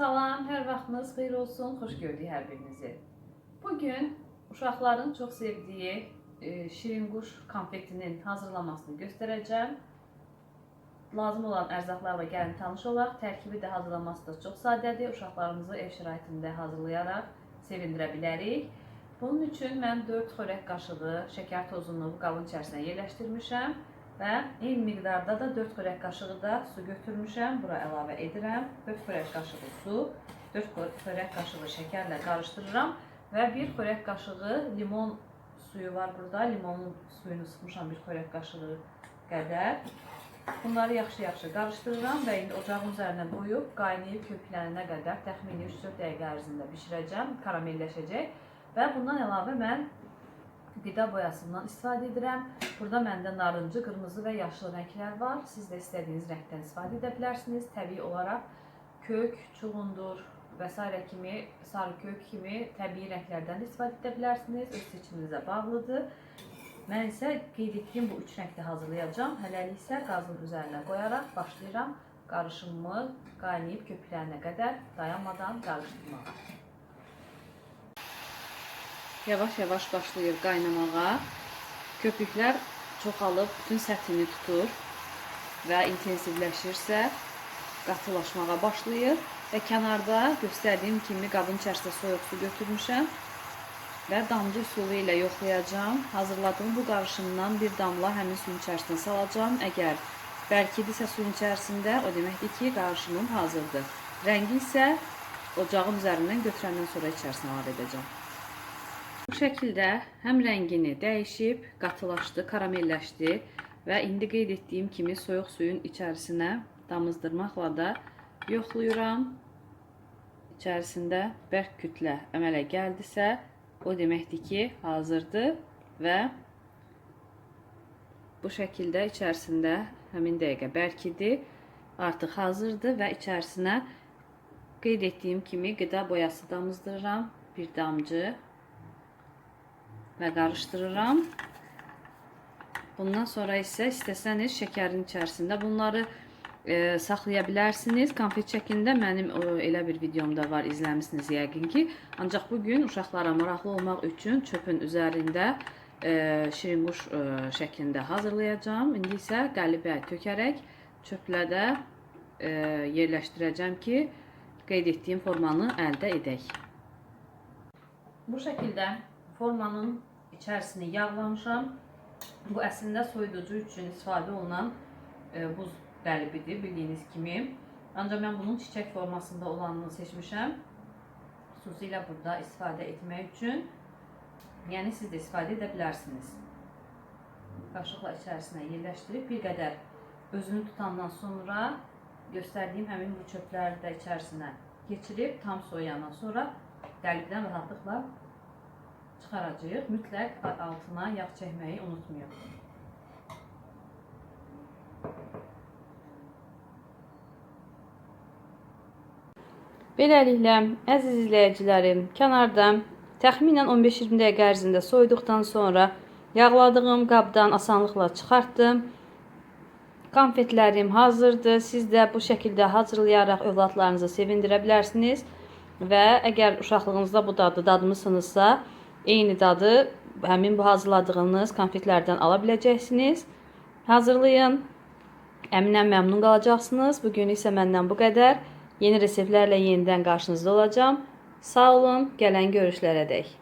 Salam, hər vaxtınız xeyir olsun. Xoş gördük hər birinizi. Bu gün uşaqların çox sevdiyi e, şirin quş konfetinin hazırlamasını göstərəcəm. Lazım olan ərzaqlarla gəlin tanış olaq. Tərkibi də hazırlaması da çox sadədir. Uşaqlarımızı ev şəraitində hazırlayaraq sevindirə bilərik. Bunun üçün mən 4 xörək qaşığı şəkər tozunu bu qabın içərisinə yerləşdirmişəm və eyni miqdarda da 4 xörək qaşığı da su götürmüşəm. Bura əlavə edirəm. 4 xörək qaşığı su, 4 xörək qaşığı şəkərlə qarışdırıram və 1 xörək qaşığı limon suyu var burada. Limonun suyunu sıxmışam 1 xörək qaşığı qədər. Bunları yaxşı-yaxşı qarışdırıram və indi ocağın üzərinə qoyub qaynayıb köklənənə qədər təxmini 3-4 dəqiqə ərzində bişirəcəm, karamelləşəcək. Və bundan əlavə mən qida boyasından istifadə edirəm. Burada məndə narıncı, qırmızı və yaşıl rənglər var. Siz də istədiyiniz rəngdən istifadə edə bilərsiniz. Təbii olaraq kök, çuğundur və s. kimi, sarı kök kimi təbii rənglərdən də istifadə edə bilərsiniz. Öz seçiminizə bağlıdır. Mən isə qeyd etdiyim bu üç rəngdə hazırlayacağam. Hələlik isə qazın üzərinə qoyaraq başlayıram qarışımımı qaynayıb köpüklənənə qədər dayanmadan qarışdırmağa. Yavaş-yavaş başlayır qaynamağa. Köpüklər çoxalıb bütün səthini tutur və intensivləşirsə qatılaşmağa başlayır və kənarda göstərdiyim kimi qabın içərisinə soyuq su götürmüşəm və damcı üsulu ilə yoxlayacağam. Hazırladığım bu qarışımdan bir damla həmin suyun içərisinə salacağım. Əgər bərkidirsə suyun içərisində, o deməkdir ki, qarışımım hazırdır. Rəngi isə ocağın üzərindən götürəndən sonra içərisinə əlavə edəcəm. Bu şəkildə həm rəngini dəyişib, qatılaşdı, karamelləşdi və indi qeyd etdiyim kimi soyuq suyun içərisinə damızdırmaqla da yoxlayıram. İçərisində bərk kütlə əmələ gəldisə, o deməkdir ki, hazırdır və bu şəkildə içərisində həmin dəqiqə bərkidir, artıq hazırdır və içərisinə qeyd etdiyim kimi qida boyası damızdırıram, bir damcı və qarışdırıram. Bundan sonra isə istəsəniz şəkərin içərisində bunları e, saxlaya bilərsiniz. Konfet şəklində mənim elə bir videomda var, izləmisiniz yəqin ki. Ancaq bu gün uşaqlara maraqlı olmaq üçün çöpün üzərində e, şirin quş e, şəklində hazırlayacağam. İndi isə qəlibə tökərək çöplə də e, yerləşdirəcəm ki, qeyd etdiyim formanı əldə edək. Bu şəkildə formanın içərisini yağlamışam. Bu əslində soyuducu üçün istifadə olunan e, buz qəlibidir bildiyiniz kimi. Ancaq mən bunun çiçək formasında olanını seçmişəm. Xüsusilə burada istifadə etmək üçün. Yəni siz də istifadə edə bilərsiniz. Qaşıqla içərisinə yerləşdirib bir qədər özünü tutandan sonra göstərdiyim həmin bu çöpləri də içərisinə keçirib tam soyandan sonra qəlibdən rahatlıqla çıxaracağıq. Mütləq altına yağ çəkməyi unutmayın. Beləliklə, əziz izləyicilərim, kənarda təxminən 15-20 dəqiqə ərzində soyduqdan sonra yağladığım qabdan asanlıqla çıxartdım. Konfetlərim hazırdır. Siz də bu şəkildə hazırlayaraq övladlarınızı sevindirə bilərsiniz. Və əgər uşaqlığınızda bu dadı dadmısınızsa, eyni dadı həmin bu hazırladığınız konfetlərdən ala biləcəksiniz. Hazırlayın. Əminəm məmnun qalacaqsınız. Bu gün isə məndən bu qədər. Yeni reseptlərlə yenidən qarşınızda olacağam. Sağ olun, gələn görüşlərə dək.